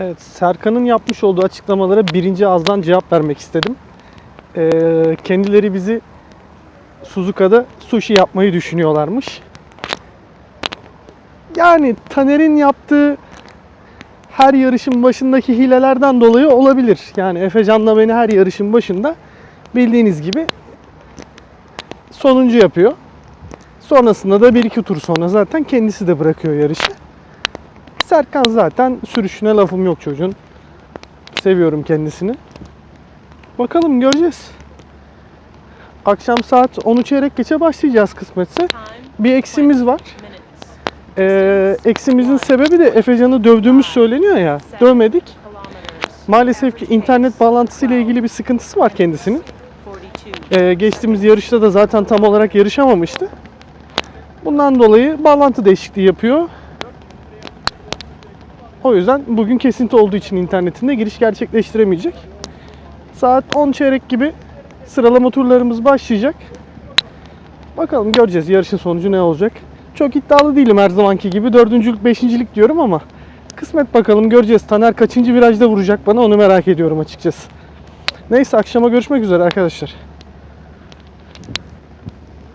Evet, Serkan'ın yapmış olduğu açıklamalara birinci ağızdan cevap vermek istedim. Ee, kendileri bizi Suzuka'da sushi yapmayı düşünüyorlarmış. Yani Taner'in yaptığı her yarışın başındaki hilelerden dolayı olabilir. Yani Efecan'la beni her yarışın başında bildiğiniz gibi sonuncu yapıyor. Sonrasında da bir iki tur sonra zaten kendisi de bırakıyor yarışı. Serkan zaten sürüşüne lafım yok çocuğun. Seviyorum kendisini. Bakalım göreceğiz. Akşam saat 10'u çeyrek geçe başlayacağız kısmetse. Bir eksimiz var. Ee, eksimizin sebebi de Efecan'ı dövdüğümüz söyleniyor ya. Dövmedik. Maalesef ki internet bağlantısıyla ilgili bir sıkıntısı var kendisinin. Ee, geçtiğimiz yarışta da zaten tam olarak yarışamamıştı. Bundan dolayı bağlantı değişikliği yapıyor. O yüzden bugün kesinti olduğu için internetinde giriş gerçekleştiremeyecek. Saat 10 çeyrek gibi sıralama turlarımız başlayacak. Bakalım göreceğiz yarışın sonucu ne olacak. Çok iddialı değilim her zamanki gibi. Dördüncülük, beşincilik diyorum ama kısmet bakalım göreceğiz. Taner kaçıncı virajda vuracak bana onu merak ediyorum açıkçası. Neyse akşama görüşmek üzere arkadaşlar.